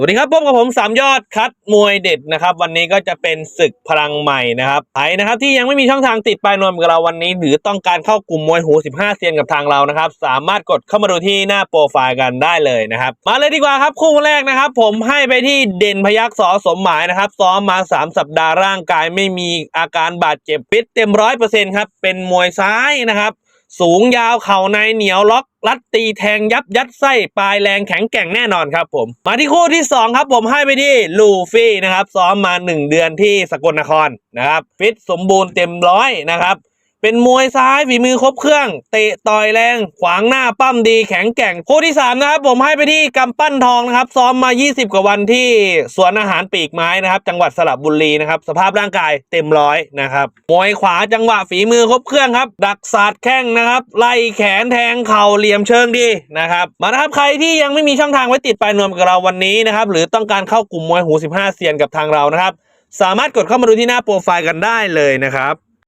สวัสดีครับพบกับผมสามยอดคัดมวยเด็ดนะครับ วันนี้ก็จะเป็นศึกพลังใหม่นะครับใครนะครับที่ยังไม่มีช่องทางติดปลายนวมกับเราวันนี้ หรือต้องการเข้ากลุ่มมวยหู 15 เซียนกับทางเรานะครับ สามารถกดเข้ามาดูที่หน้าโปรไฟล์กันได้เลยนะครับ มาเลยดีกว่าครับคู่แรกนะครับ ผมให้ไปที่เด่นพยักษ์สอสมหมายนะครับซ้อมมา 3 สัปดาห์ร่างกายไม่มีอาการบาดเจ็บฟิตเต็มร้อยเปอร์เซ็นต์ครับเป็นมวยซ้ายนะครับ สูงยาวเข่าในเหนียวล็อกรัดตีแทงยับยัดไส้ปลายแรงแข็งแกร่งแน่นอนครับผม มาที่คู่ที่ 2 ครับผมให้ไปที่ลูฟี่นะครับซ้อมมา 1 เดือนที่สกลนครนะครับฟิตสมบูรณ์เต็มร้อยนะครับ เป็นมวยซ้ายฝีมือครบเครื่อง เตะต่อยแรง ขวางหน้าปั้มดีแข็งแกร่งคู่ที่3นะครับผมให้ไปที่กำปั้นทองนะครับ ซ้อมมา 20 กว่าวันที่สวนอาหารปีกไม้นะครับ จังหวัดสระบุรีนะครับ สภาพร่างกายเต็มร้อยนะครับมวยขวาจังหวะฝีมือครบเครื่องครับ ดักศาสตร์แข้งนะครับ ไล่แขนแทงเข่าเหลี่ยมเชิงดีนะครับมานะครับใครที่ยังไม่มีช่องทางไว้ติดปลายนวมกับเราวันนี้นะครับหรือต้องการเข้ากลุ่มมวยหู 15 เซียนกับทางเรานะครับสามารถกดเข้ามาดูที่หน้าโปรไฟล์กันได้เลยนะครับ